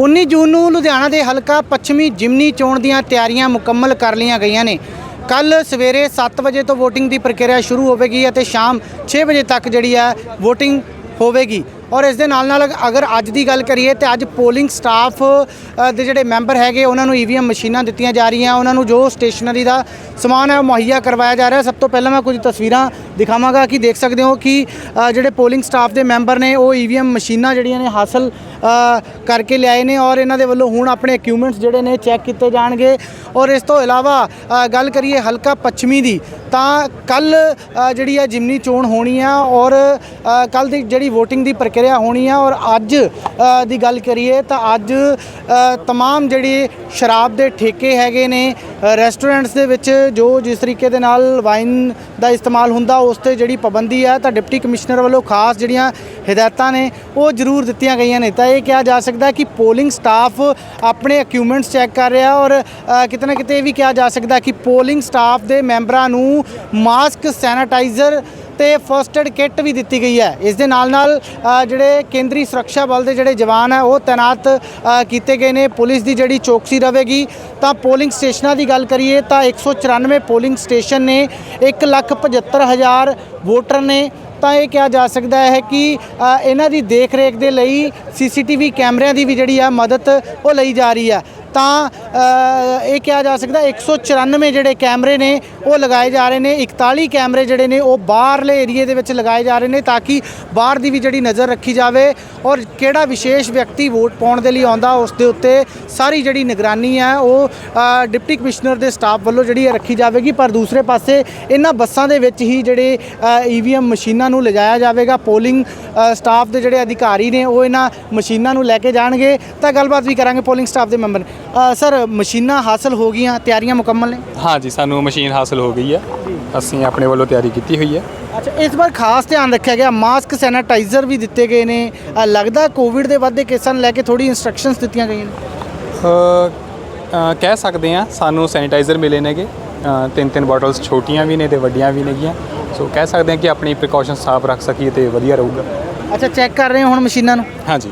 19 ਜੂਨ ਨੂੰ ਲੁਧਿਆਣਾ ਦੇ ਹਲਕਾ ਪੱਛਮੀ ਜਿਮਨੀ ਚੋਣ ਦੀਆਂ ਤਿਆਰੀਆਂ ਮੁਕੰਮਲ ਕਰ ਲਈਆਂ ਗਈਆਂ ਨੇ। ਕੱਲ ਸਵੇਰੇ 7 ਵਜੇ ਤੋਂ VOTING ਦੀ ਪ੍ਰਕਿਰਿਆ ਸ਼ੁਰੂ ਹੋਵੇਗੀ ਅਤੇ ਸ਼ਾਮ 6 ਵਜੇ ਤੱਕ ਜਿਹੜੀ ਹੈ VOTING ਹੋਵੇਗੀ। ਔਰ ਇਸ ਦੇ ਨਾਲ ਨਾਲ ਅਗਰ ਅੱਜ ਦੀ ਗੱਲ ਕਰੀਏ ਤੇ ਅੱਜ ਪੋਲਿੰਗ ਸਟਾਫ ਦੇ ਜਿਹੜੇ ਮੈਂਬਰ ਹੈਗੇ, ਉਹਨਾਂ ਨੂੰ ਈਵੀਐਮ ਮਸ਼ੀਨਾਂ ਦਿੱਤੀਆਂ ਜਾ ਰਹੀਆਂ। ਉਹਨਾਂ ਨੂੰ ਜੋ ਸਟੇਸ਼ਨਰੀ ਦਾ ਸਮਾਨ ਹੈ ਉਹ ਮੁਹੱਈਆ ਕਰਵਾਇਆ ਜਾ ਰਿਹਾ। ਸਭ ਤੋਂ ਪਹਿਲਾਂ ਮੈਂ ਕੁਝ ਤਸਵੀਰਾਂ ਦਿਖਾਵਾਂਗਾ ਕਿ ਦੇਖ ਸਕਦੇ ਹੋ ਕਿ ਜਿਹੜੇ ਪੋਲਿੰਗ ਸਟਾਫ ਦੇ ਮੈਂਬਰ ਨੇ ਉਹ ਈਵੀਐਮ ਮਸ਼ੀਨਾਂ ਜਿਹੜੀਆਂ ਨੇ ਹਾਸਲ ਕਰਕੇ ਲਿਆਏ ਨੇ ਔਰ ਇਹਨਾਂ ਦੇ ਵੱਲੋਂ ਹੁਣ ਆਪਣੇ ਇਕਵਿਪਮੈਂਟਸ ਜਿਹੜੇ ਨੇ ਚੈੱਕ ਕੀਤੇ ਜਾਣਗੇ। ਔਰ ਇਸ ਤੋਂ ਇਲਾਵਾ ਗੱਲ ਕਰੀਏ ਹਲਕਾ ਪੱਛਮੀ ਦੀ ਤਾਂ ਕੱਲ ਜਿਹੜੀ ਹੈ ਜਿਮਨੀ ਚੋਣ ਹੋਣੀ ਆ ਔਰ ਕੱਲ ਦੀ ਜਿਹੜੀ VOTING ਦੀ ਪ੍ਰਕਿਰਿਆ ਹੋਣੀ ਆ ਔਰ ਅੱਜ ਦੀ ਗੱਲ ਕਰੀਏ ਤਾਂ ਅੱਜ ਅ, ਤਮਾਮ ਜਿਹੜੀ ਸ਼ਰਾਬ ਦੇ ਠੇਕੇ ਹੈਗੇ ਨੇ ਰੈਸਟੋਰੈਂਟਸ ਦੇ ਵਿੱਚ ਜੋ ਜਿਸ ਤਰੀਕੇ ਦੇ ਨਾਲ ਵਾਈਨ ਦਾ ਇਸਤੇਮਾਲ ਹੁੰਦਾ, ਉਸ ਤੇ ਜਿਹੜੀ ਪਾਬੰਦੀ ਹੈ ਤਾਂ ਡਿਪਟੀ ਕਮਿਸ਼ਨਰ ਵੱਲੋਂ ਖਾਸ ਜਿਹੜੀਆਂ ਹਦਾਇਤਾਂ ਨੇ, ਉਹ ਜ਼ਰੂਰ ਦਿੱਤੀਆਂ ਗਈਆਂ ਨੇ। ਤਾਂ ਇਹ ਕਿਹਾ ਜਾ ਸਕਦਾ ਕਿ ਪੋਲਿੰਗ ਸਟਾਫ ਆਪਣੇ ਇਕਵਿਪਮੈਂਟਸ ਚੈੱਕ ਕਰ ਰਿਹਾ ਔਰ ਕਿਤੇ ਨਾ ਕਿਤੇ ਇਹ ਵੀ ਕਿਹਾ ਜਾ ਸਕਦਾ ਕਿ ਪੋਲਿੰਗ ਸਟਾਫ ਦੇ ਮੈਂਬਰਾਂ ਨੂੰ ਮਾਸਕ ਸੈਨੀਟਾਈਜ਼ਰ ਤੇ ਫਰਸਟ ਏਡ ਕਿੱਟ ਵੀ ਦਿੱਤੀ ਗਈ ਹੈ। ਇਸ ਦੇ ਨਾਲ ਨਾਲ ਜਿਹੜੇ ਕੇਂਦਰੀ ਸੁਰੱਖਿਆ ਬਲ ਦੇ ਜਿਹੜੇ ਜਵਾਨ ਹੈ, ਉਹ ਤਾਇਨਾਤ ਕੀਤੇ ਗਏ ਨੇ। ਪੁਲਿਸ ਦੀ ਜਿਹੜੀ ਚੌਕਸੀ ਰਹੇਗੀ, ਤਾਂ ਪੋਲਿੰਗ ਸਟੇਸ਼ਨਾਂ ਦੀ ਗੱਲ ਕਰੀਏ, ਤਾਂ 194 ਪੋਲਿੰਗ ਸਟੇਸ਼ਨ ਨੇ 175000 ਵੋਟਰ ਨੇ। ਤਾਂ ਇਹ ਕਿਹਾ ਜਾ ਸਕਦਾ ਹੈ ਕਿ ਇਹਨਾਂ ਦੀ ਦੇਖ ਰੇਖ ਦੇ ਲਈ ਸੀਸੀਟੀਵੀ ਕੈਮਰਿਆਂ ਦੀ ਵੀ ਜਿਹੜੀ ਆ ਮਦਦ ਉਹ ਲਈ ਜਾ ਰਹੀ ਹੈ। ਤਾਂ ਇਹ ਕਿਹਾ ਜਾ ਸਕਦਾ 194 ਜਿਹੜੇ ਕੈਮਰੇ ਨੇ, ਉਹ ਲਗਾਏ ਜਾ ਰਹੇ ਨੇ। 41 ਕੈਮਰੇ ਜਿਹੜੇ ਨੇ, ਉਹ ਬਾਹਰਲੇ ਏਰੀਏ ਦੇ ਵਿੱਚ ਲਗਾਏ ਜਾ ਰਹੇ ਨੇ ਤਾਂ ਕਿ ਬਾਹਰ ਦੀ ਵੀ ਜਿਹੜੀ ਨਜ਼ਰ ਰੱਖੀ ਜਾਵੇ ਔਰ ਕਿਹੜਾ ਵਿਸ਼ੇਸ਼ ਵਿਅਕਤੀ ਵੋਟ ਪਾਉਣ ਦੇ ਲਈ ਆਉਂਦਾ, ਉਸ ਦੇ ਉੱਤੇ ਸਾਰੀ ਜਿਹੜੀ ਨਿਗਰਾਨੀ ਹੈ, ਉਹ ਡਿਪਟੀ ਕਮਿਸ਼ਨਰ ਦੇ ਸਟਾਫ ਵੱਲੋਂ ਜਿਹੜੀ ਰੱਖੀ ਜਾਵੇਗੀ। ਪਰ ਦੂਸਰੇ ਪਾਸੇ ਇਹਨਾਂ ਬੱਸਾਂ ਦੇ ਵਿੱਚ ਹੀ ਜਿਹੜੇ ਈਵੀਐਮ ਮਸ਼ੀਨਾਂ ਨੂੰ ਲਿਜਾਇਆ ਜਾਵੇਗਾ। ਪੋਲਿੰਗ ਸਟਾਫ ਦੇ ਜਿਹੜੇ ਅਧਿਕਾਰੀ ਨੇ, ਉਹ ਇਹਨਾਂ ਮਸ਼ੀਨਾਂ ਨੂੰ ਲੈ ਕੇ ਜਾਣਗੇ। ਤਾਂ ਗੱਲਬਾਤ ਵੀ ਕਰਾਂਗੇ ਪੋਲਿੰਗ ਸਟਾਫ ਦੇ ਮੈਂਬਰ ਸਰ ਮਸ਼ੀਨਾਂ ਹਾਸਲ ਹੋ ਗਈਆਂ ਤਿਆਰੀਆਂ ਮੁਕੰਮਲ ਨੇ? ਹਾਂ ਜੀ ਸਾਨੂੰ ਮਸ਼ੀਨ ਹਾਸਲ ਹੋ ਗਈ ਹੈ। ਅਸੀਂ ਆਪਣੇ ਵੱਲੋਂ ਤਿਆਰੀ ਕੀਤੀ ਹੋਈ ਹੈ। ਅੱਛਾ ਇਸ ਵਾਰ ਖਾਸ ਧਿਆਨ ਰੱਖਿਆ ਗਿਆ ਮਾਸਕ ਸੈਨੀਟਾਈਜ਼ਰ ਵੀ ਦਿੱਤੇ ਗਏ ਨੇ। ਲੱਗਦਾ ਕੋਵਿਡ ਦੇ ਵੱਧਦੇ ਕੇਸਾਂ ਨੂੰ ਲੈ ਕੇ ਥੋੜੀ ਇਨਸਟਰਕਸ਼ਨਸ ਦਿੱਤੀਆਂ ਗਈਆਂ ਨੇ। ਕਹਿ ਸਕਦੇ ਹਾਂ ਸਾਨੂੰ ਸੈਨੀਟਾਈਜ਼ਰ ਮਿਲੇ ਨੇਗੇ। ਤਿੰਨ ਤਿੰਨ ਬਾਟਲਸ ਛੋਟੀਆਂ ਵੀ ਨੇ ਤੇ ਵੱਡੀਆਂ ਵੀ ਨੇਗੀਆਂ। ਸੋ ਕਹਿ ਸਕਦੇ ਹਾਂ ਕਿ ਆਪਣੀ ਪ੍ਰੀਕਾਸ਼ਨ ਸਾਫ਼ ਰੱਖ ਸਕੀਏ ਤੇ ਵਧੀਆ ਰਹੂਗਾ। ਅੱਛਾ ਚੈੱਕ ਕਰ ਰਹੇ ਹੋ ਹੁਣ ਮਸ਼ੀਨਾਂ ਨੂੰ? ਹਾਂ ਜੀ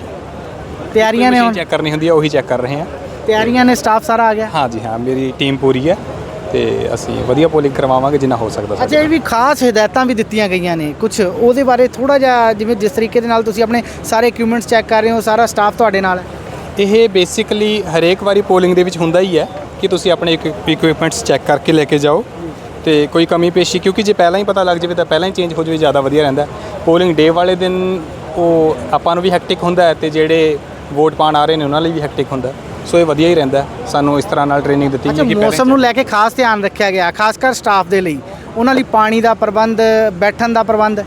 ਤਿਆਰੀਆਂ ਨੇ ਹੁਣ? ਚੈੱਕ ਕਰਨੀ ਹੁੰਦੀ ਹੈ ਉਹੀ ਚੈੱਕ ਕਰ ਰਹੇ ਹਾਂ। ਤਿਆਰੀਆਂ ਨੇ ਸਟਾਫ ਸਾਰਾ ਆ ਗਿਆ? ਹਾਂ ਜੀ ਹਾਂ ਮੇਰੀ ਟੀਮ ਪੂਰੀ ਹੈ ਤੇ ਅਸੀਂ ਵਧੀਆ ਪੋਲਿੰਗ ਕਰਵਾਵਾਂਗੇ ਜਿੰਨਾ ਹੋ ਸਕਦਾ ਅੱਛਾ ਇਹ ਵੀ ਖਾਸ ਹਦਾਇਤਾਂ ਵੀ ਦਿੱਤੀਆਂ ਗਈਆਂ ਨੇ। ਕੁਝ ਉਹਦੇ ਬਾਰੇ ਥੋੜਾ ਜਿਹਾ ਜਿਵੇਂ ਜਿਸ ਤਰੀਕੇ ਦੇ ਨਾਲ ਤੁਸੀਂ ਆਪਣੇ ਸਾਰੇ ਇਕਵਿਪਮੈਂਟਸ ਚੈੱਕ ਕਰ ਰਹੇ ਹੋ ਸਾਰਾ ਸਟਾਫ ਤੁਹਾਡੇ ਨਾਲ ਹੈ? ਇਹ ਬੇਸਿਕਲੀ ਹਰੇਕ ਵਾਰੀ ਪੋਲਿੰਗ ਦੇ ਵਿੱਚ ਹੁੰਦਾ ਹੀ ਹੈ ਕਿ ਤੁਸੀਂ ਆਪਣੇ ਇਕਵਿਪਮੈਂਟਸ ਚੈੱਕ ਕਰਕੇ ਲੈ ਕੇ ਜਾਓ ਤੇ ਕੋਈ ਕਮੀ ਪੇਸ਼ੀ ਕਿਉਂਕਿ ਜੇ ਪਹਿਲਾਂ ਹੀ ਪਤਾ ਲੱਗ ਜਾਵੇ ਤਾਂ ਪਹਿਲਾਂ ਹੀ ਚੇਂਜ ਹੋ ਜਾਵੇ ਜ਼ਿਆਦਾ ਵਧੀਆ ਰਹਿੰਦਾ ਪੋਲਿੰਗ ਡੇ ਵਾਲੇ ਦਿਨ ਉਹ ਆਪਾਂ ਨੂੰ ਵੀ ਹੈਕਟਿਕ ਹੁੰਦਾ ਤੇ ਜਿਹੜੇ ਵੋਟ ਪਾਣ ਆ ਰਹੇ ਨੇ ਉਹਨਾਂ ਲਈ ਵੀ ਹੈਕਟਿਕ ਹੁੰਦਾ ਸੋ ਇਹ ਵਧੀਆ ਹੀ ਰਹਿੰਦਾ ਸਾਨੂੰ ਇਸ ਤਰ੍ਹਾਂ ਨਾਲ ਟ੍ਰੇਨਿੰਗ ਦਿੱਤੀ ਗਈ ਕਿ ਮੌਸਮ ਨੂੰ ਲੈ ਕੇ ਖਾਸ ਧਿਆਨ ਰੱਖਿਆ ਗਿਆ ਖਾਸ ਕਰ ਸਟਾਫ ਦੇ ਲਈ। ਉਹਨਾਂ ਲਈ ਪਾਣੀ ਦਾ ਪ੍ਰਬੰਧ ਬੈਠਣ ਦਾ ਪ੍ਰਬੰਧ?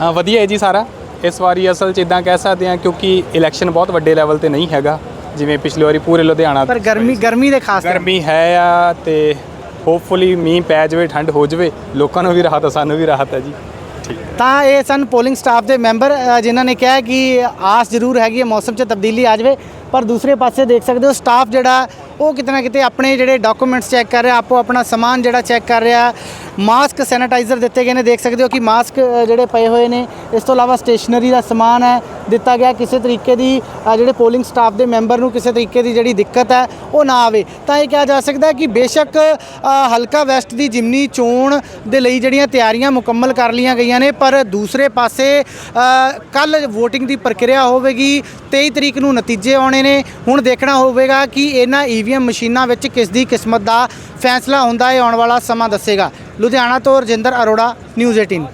ਹਾਂ ਵਧੀਆ ਹੈ ਜੀ ਸਾਰਾ। ਇਸ ਵਾਰੀ ਅਸਲ 'ਚ ਇਦਾਂ ਕਹਿ ਸਕਦੇ ਹਾਂ ਕਿਉਂਕਿ ਇਲੈਕਸ਼ਨ ਬਹੁਤ ਵੱਡੇ ਲੈਵਲ ਤੇ ਨਹੀਂ ਹੈਗਾ। ਜਿਵੇਂ ਪਿਛਲੀ ਵਾਰੀ ਪੂਰੇ ਲੁਧਿਆਣਾ ਪਰ ਗਰਮੀ ਗਰਮੀ ਦੇ ਖਾਸ ਗਰਮੀ ਹੈ ਆ ਤੇ ਹੋਪਫੁਲੀ ਮੀਂਹ ਪੈ ਜਾਵੇ ਠੰਡ ਹੋ ਜਾਵੇ। ਲੋਕਾਂ ਨੂੰ ਵੀ ਰਾਹਤ ਆ ਸਾਨੂੰ ਵੀ ਰਾਹਤ ਹੈ ਜੀ। ਤਾਂ ਇਹ ਸਨ ਪੋਲਿੰਗ ਸਟਾਫ ਦੇ ਮੈਂਬਰ ਜਿਨ੍ਹਾਂ ਨੇ ਕਿਹਾ ਕਿ ਆਸ ਜ਼ਰੂਰ ਹੈਗੀ ਹੈ ਮੌਸਮ 'ਚ ਤਬਦੀਲੀ ਆ ਜਾਵੇ। ਪਰ ਦੂਸਰੇ ਪਾਸੇ ਦੇਖ ਸਕਦੇ ਹੋ ਸਟਾਫ ਜਿਹੜਾ ਉਹ ਕਿਤੇ ਨਾ ਕਿਤੇ ਆਪਣੇ ਜਿਹੜੇ ਡਾਕੂਮੈਂਟਸ ਚੈੱਕ ਕਰ ਰਿਹਾ, ਆਪੋ ਆਪਣਾ ਸਮਾਨ ਜਿਹੜਾ ਚੈੱਕ ਕਰ ਰਿਹਾ ਮਾਸਕ ਸੈਨੀਟਾਈਜ਼ਰ ਦਿੱਤੇ ਗਏ ਨੇ, ਦੇਖ ਸਕਦੇ ਹੋ ਕਿ ਮਾਸਕ ਜਿਹੜੇ ਪਏ ਹੋਏ ਨੇ, ਇਸ ਤੋਂ ਇਲਾਵਾ ਸਟੇਸ਼ਨਰੀ ਦਾ ਸਮਾਨ ਹੈ, ਦਿੱਤਾ ਗਿਆ, ਕਿਸੇ ਤਰੀਕੇ ਦੀ ਜਿਹੜੇ ਪੋਲਿੰਗ ਸਟਾਫ ਦੇ ਮੈਂਬਰ ਨੂੰ ਕਿਸੇ ਤਰੀਕੇ ਦੀ ਜਿਹੜੀ ਦਿੱਕਤ ਹੈ, ਉਹ ਨਾ ਆਵੇ। ਤਾਂ ਇਹ ਕਿਹਾ ਜਾ ਸਕਦਾ ਹੈ ਕਿ ਬੇਸ਼ੱਕ ਹਲਕਾ ਵੈਸਟ ਦੀ ਜਿਮਨੀ ਚੋਣ ਦੇ ਲਈ ਜਿਹੜੀਆਂ ਤਿਆਰੀਆਂ ਮੁਕੰਮਲ ਕਰ ਲਈਆਂ ਗਈਆਂ ਨੇ, ਪਰ ਦੂਸਰੇ ਪਾਸੇ ਕੱਲ VOTING ਦੀ ਪ੍ਰਕਿਰਿਆ ਹੋਵੇਗੀ 23 ਤਰੀਕ ਨੂੰ ਨਤੀਜੇ ਆਉਣੇ ਨੇ। ਹੁਣ ਦੇਖਣਾ ਹੋਵੇਗਾ ਕਿ ਇਹਨਾਂ ਈਵੀਐਮ ਮਸ਼ੀਨਾਂ ਵਿੱਚ ਕਿਸ ਦੀ ਕਿਸਮਤ ਦਾ ਫੈਸਲਾ ਹੁੰਦਾ ਹੈ, ਆਉਣ ਵਾਲਾ ਸਮਾਂ ਦੱਸੇਗਾ। लुधियाना तो रजेंद्र अरोड़ा न्यूज़ एटीन.